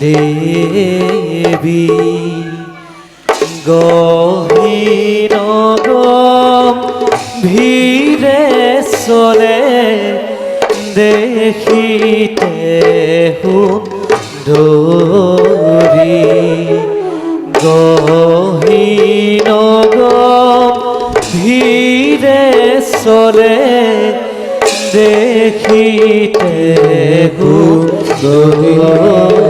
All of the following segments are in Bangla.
দেবী। গহীন ভিড়ে চলে দেখিতে সুন্দৰী গহীন ভিড়ে চলে দেখিতে সুন্দৰী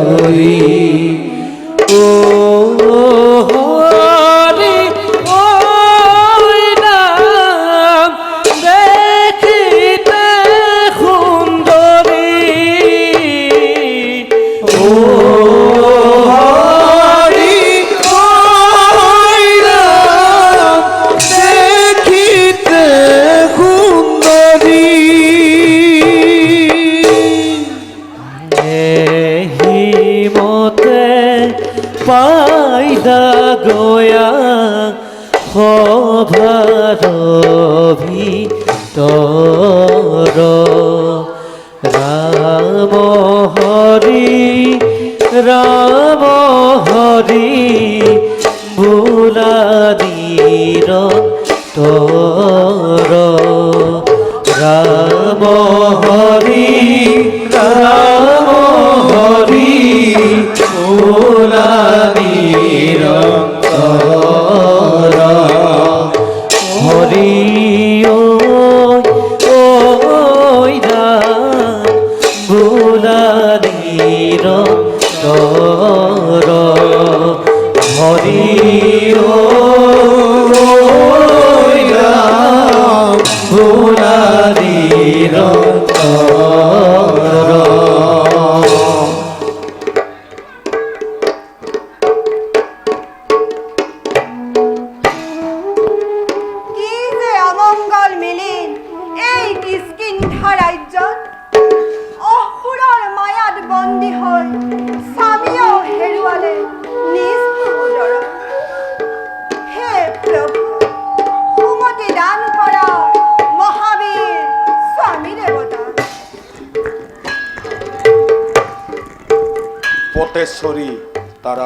পাইদা গয়া সভার ভিতৰ ৰাম হৰি ৰাম হৰি বোলাদীৰ তৰ ৰাম হৰি ৰাম হৰি বোলাদীৰ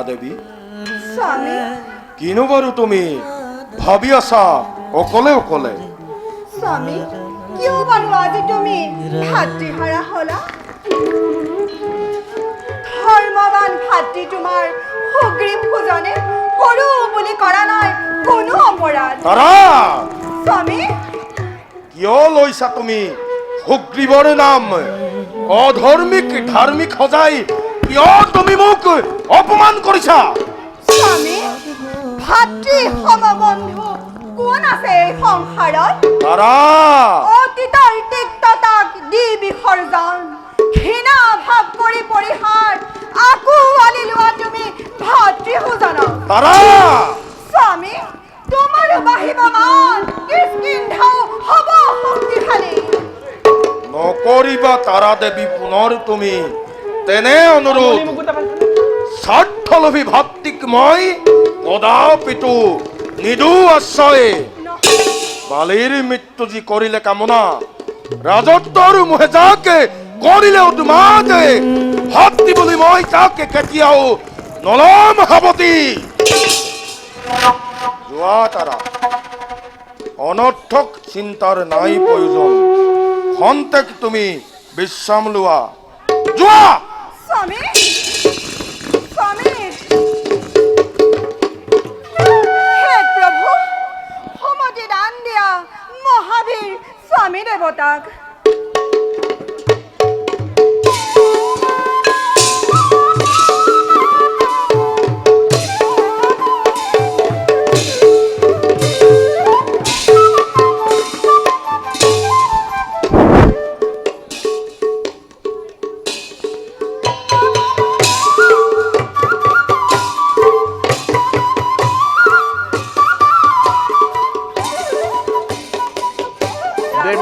দেৱী স্বামী। কিনো বাৰু তুমি? ভাবি আছা অকলে অকলে। স্বামী কিয় বাৰু আজি তুমি ভাতৃহাৰা হলা? ধৰ্মৱান ভাতৃ তোমাৰ সুগ্ৰীৱ পূজনে কৰো বুলি কৰা নাই কোনো অপৰাধ। স্বামী। কিয় লৈছা তুমি? সুগ্ৰীৱৰ নাম। অধৰ্মিক ধাৰ্মিক সজাই তুমি মোক অপমান কৰিছা স্বামী ভাতৃ সমবন্ধু কোন আছে এই সংসাৰত? তাৰা অতীতৰ তিক্ততাক দি বিসৰ্জন ঘৃণা ভাৱ কৰি পৰিহাৰ আকোৱালি লোৱা তুমি ভাতৃ সুজনক। তাৰা স্বামী তোমাৰো বাঢ়িব মান কিষ্কিন্ধাও হ'ব শক্তিশালী। নকৰিবা তাৰা দেৱী পুনৰ তুমি। তেনে অনুৰোধ স্বাৰ্থলোভী ভাতৃক মই কদাপিতো নিদো আশ্ৰয়ে বালিৰ মৃত্যু যি কৰিলে কামনা ৰাজত্বৰ মোহে যাকে কৰিলে উদ্মাদে ভাতৃ বুলি মই তাকে কেতিয়াও নলম সাৱতী যোৱা তাৰা অনৰ্থক চিন্তাৰ নাই প্ৰয়োজন। খন্তেক তুমি বিশ্ৰাম লোৱা। যোৱা স্বামী। স্বামী। হে সমতি দান দিয়া মহাবীৰ স্বামী দেৱতাক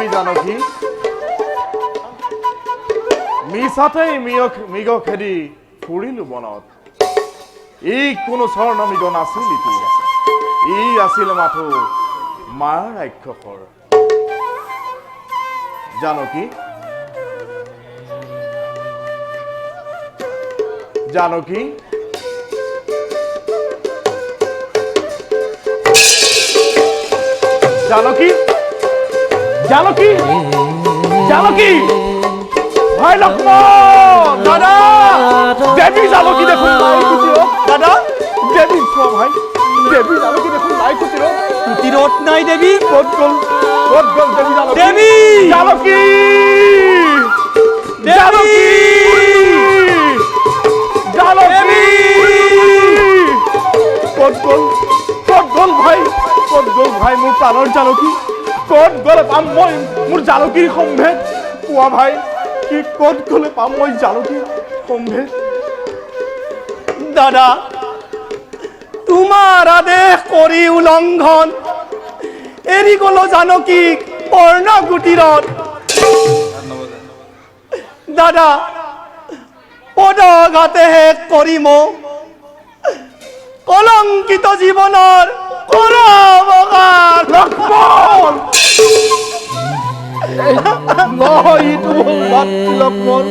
দেবী জানকী মিছাতেই মিয়ক মৃগ খেদি ফুৰিলো বনত। ই কোনো স্বৰ্ণ মৃগ নাছিল ইটো ই আছিল মাথো মাৰ ৰাক্ষসৰ। জানকী জানকী জানকী জানকী জানকী ভাই লক্ষ্মণ দাদা! দেবী জানকী দেখোন লাই কুটির দাদা! দেবী ভাই দেবী জানকী দেখোন লাই কুটির কুটিরত নাই দেবী। ক'ত গ'ল ক'ত গ'ল দেবী জানকী দেবী! জানকী দেবী! জানকী ক'ত গ'ল ক'ত গ'ল ভাই ক'ত গ'ল ভাই মোৰ প্ৰাণৰ জানকী ক'ত গ'লে পাম মই? মোৰ জানকীৰ সম্ভেদ। কোৱা ভাই, কি ক'ত গ'লে পাম মই জানকীৰ সম্ভেদ? দাদা, তোমাৰ আদেশ কৰি উলংঘন। এৰি গলো জানকীক কুটিৰত দাদা পদঘাতে শেষ কৰি মোক কলংকিত জীৱনৰ কৰাবকাৰ লক্ষ্মণ নহয় ইটো হ'ল লক্ষ্মণ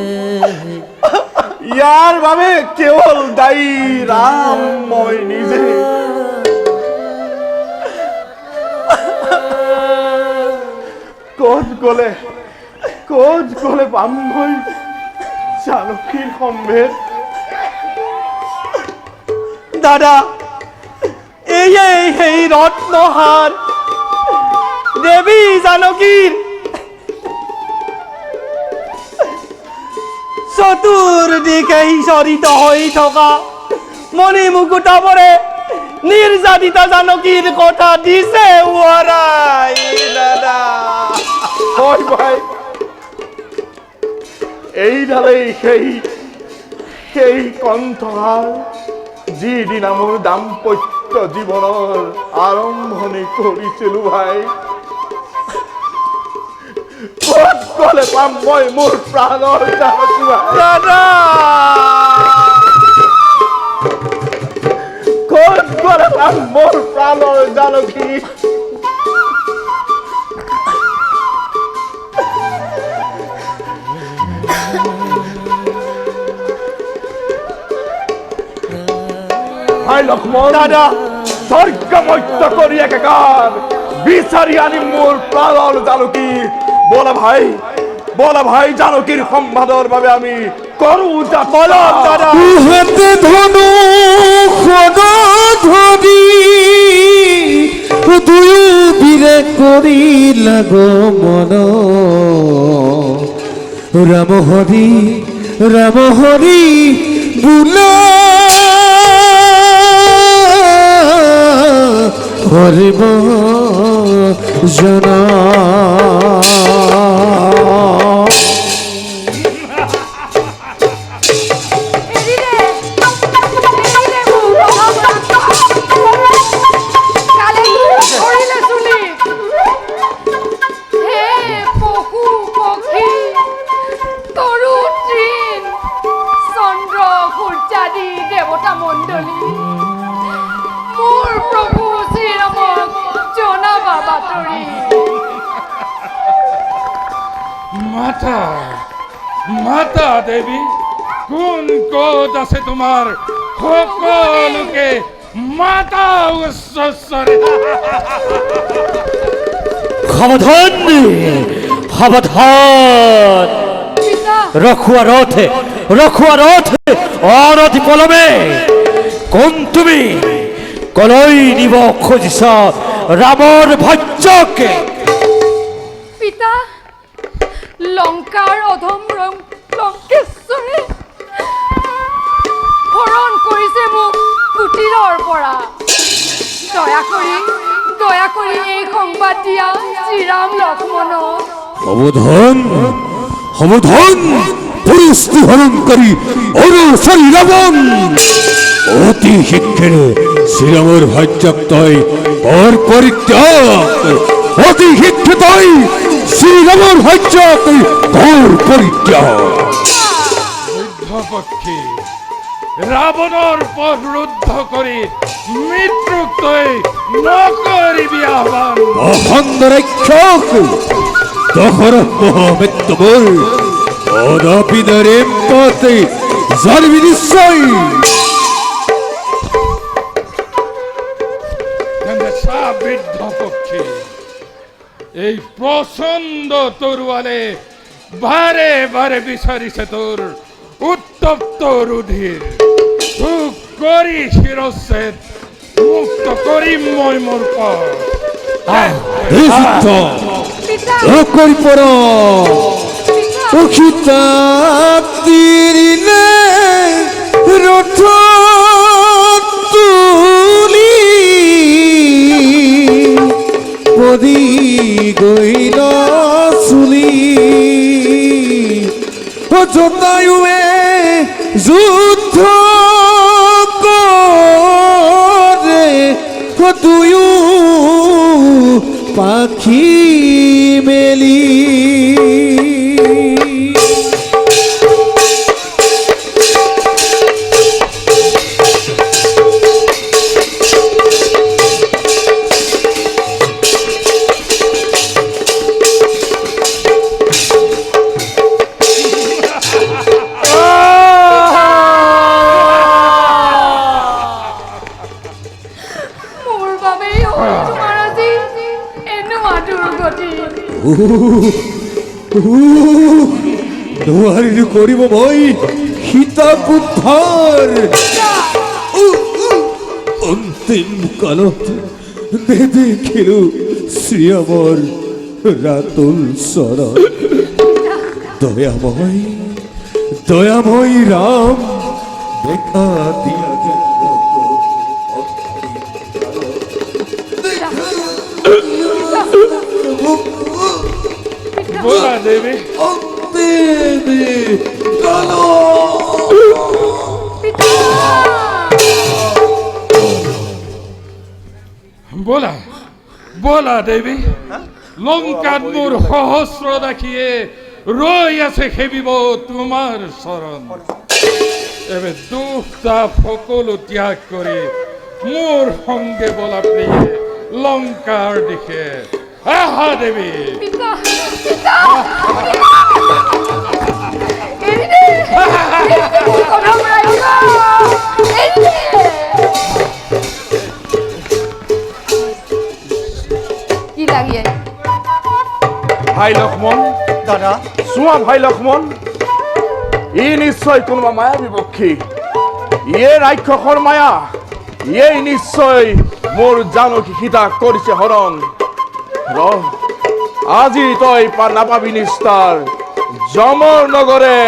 ইয়াৰ বাবে কেৱল দায়ী ৰাম মই নিজে। গ'লে ক'ত গ'লে পাম মই জানকীৰ সম্ভেদ? দাদা, এই সেই রত্নহার দেবী জানকীর। চতুর্দিকে সিঁচৰিত হৈ থকা মণি মুকুটাবোৰে নিৰ্যাতিতা জানকীৰ কথা দিছে ওৱাৰাই দাদা। ভাই। এইডালেই সেই সেই কণ্ঠহাৰ যিদিনা মোৰ দাম্পত্য জীৱনৰ আৰম্ভণি কৰিছিলো ভাই। গ'লে পাম মই পাম মোৰ প্ৰাণৰ জানকী ভাই লক্ষ্মণ দাদা। করি একাকার বিচারি আনি মোর প্রাণর জানকী বলা ভাই। বলা ভাই জানকীর সম্বাদর বাবে আমি করু বলো দাদা। হাতে ধনু ধরি দুয়ো বীরে করি লাগো মন। রাম হরি রাম হরি, বুলা। হরিব জনা। মাতা মাতা দেৱী কোন ক'ত আছে তোমাৰ সকলোকে মাতা উচ্চস্বৰে সাবধান সাবধান পিতা। রখুয়া রথে রখুয়া রথে অনতি পলমে কোন তুমি? কলই নিব খুঁজছ রামর ভাজ্যকে পিতা লংকাৰ অধম ৰং লংকেশ্বৰে হৰণ কৰিছে মোক কুটিৰৰ পৰা। দয়া কৰি দয়া কৰি এই সংবাদ দিয়া শ্ৰীৰাম লক্ষ্মণক অবধান অবধান পরিস্থিতি হরণকারী অনুসরী রাবণ অতি শিক্ষণে শ্রীরামর ভাজ্যক তয় পর পরিত্যাগ অতি শিক্ষিতই শ্রীরামর ভাজ্যক পর পরিত্যাগ। পক্ষী ৰাৱণৰ পথ ৰুদ্ধ কৰি মৃত্যুক তই নকৰিবি আহ্বান। অখণ্ড রক্ষক তখন মোহাম্মদ তোমার অনাপিনারে পথে নিশ্চয় এই প্রচণ্ড তরুয়ালে বারে বারে বিচারিছে তোর উত্তপ্ত রুধির। সুখ করি শিরচ্ছেদ মুক্ত করি মই মোর পর। নিষিদ্ধ পিতা নকরি পর গইল চুলি জতায়ুৱে যুদ্ধ কৰে দুয়ো পাখি মেলি। নোৱাৰিলো কৰিব মই সীতাক উদ্ধাৰ অন্তিম কালত নেদেখিলো শ্ৰীয়মৰ ৰাতুল চৰণ দয়াময় দয়াময় ৰাম দেখা দিয়া বোলা দেবী বোলা বোলা দেবী লঙ্কাত মোৰ সহস্ৰ দেখিয়ে ৰৈ আছে খেবিব তোমাৰ চৰণ এবে দুখ তাপ সকলো ত্যাগ কৰি মোৰ সংগে বোলা প্ৰিয়ে লংকাৰ দিশে আহা দেৱী ভাই লক্ষ্মণ। দাদা। চোৱা ভাই লক্ষ্মণ। ই নিশ্চয় কোনোবা মায়া বিপক্ষী। ইয়ে ৰাক্ষসৰ মায়া। ইয়েই নিশ্চয় মোৰ জানকী সীতাক কৰিছে হৰণ। ৰ আজি তই পা নাপাবি নিস্তাৰ। যমৰ নগৰে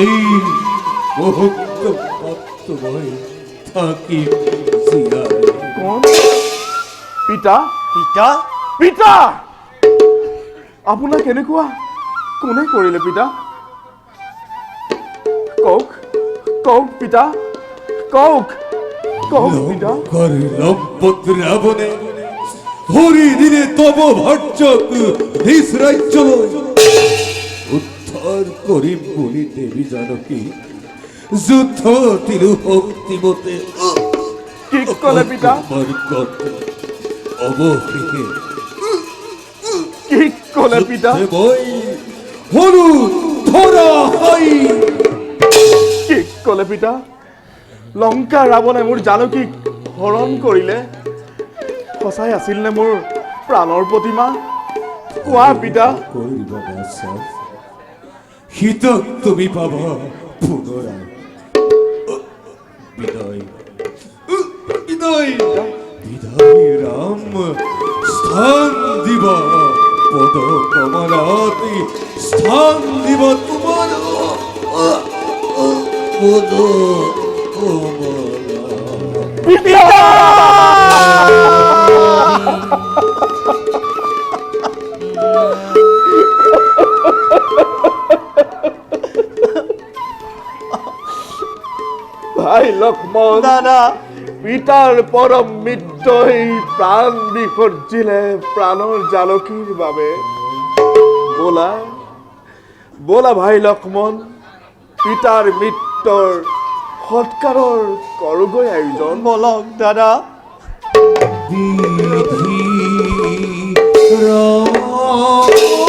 এই ভক্তময় থাকি জিয়ারে পিতা? পিতা? পিতা! আপোনাক এনেকুৱা কোনে কৰিলে পিতা? কওক কওক পিতা। কওক কওক পিতা। লঙ্কার লম্পত রাবণে হরি দিনে তব ভর্চক নিজ রাজ্য। উদ্ধার করিম বলি দেবী জানকী যুদ্ধ তিরু ভক্তিমতে কি ক'লে পিতা। আমার কত অবহেলে কি ক'লে পিতা। বই হলু ধরা হয়। কি ক'লে পিতা। লংকা ৰাৱণে মোৰ জানকীক হৰণ কৰিলে। সঁচাই আছিল নে মোৰ প্ৰাণৰ প্ৰতিমা? কোৱা পিতা। হিতক তুমি পাবা পুনরায় বিদায়। বিদায়। বিদায় রাম স্থান দিবা পদ কমলাতে স্থান দিব তোমার পদ ভাই লক্ষ্মণ দাদা। পিতাৰ পৰম মৃত্যুই প্ৰাণ বিসৰ্জিলে প্ৰাণৰ জানকীৰ বাবে বোলা বোলা ভাই লক্ষ্মণ পিতাৰ মৃত্যুৰ সৎকাৰৰ কৰগৈ আয়োজন। বলক দাদা। বিধি ৰ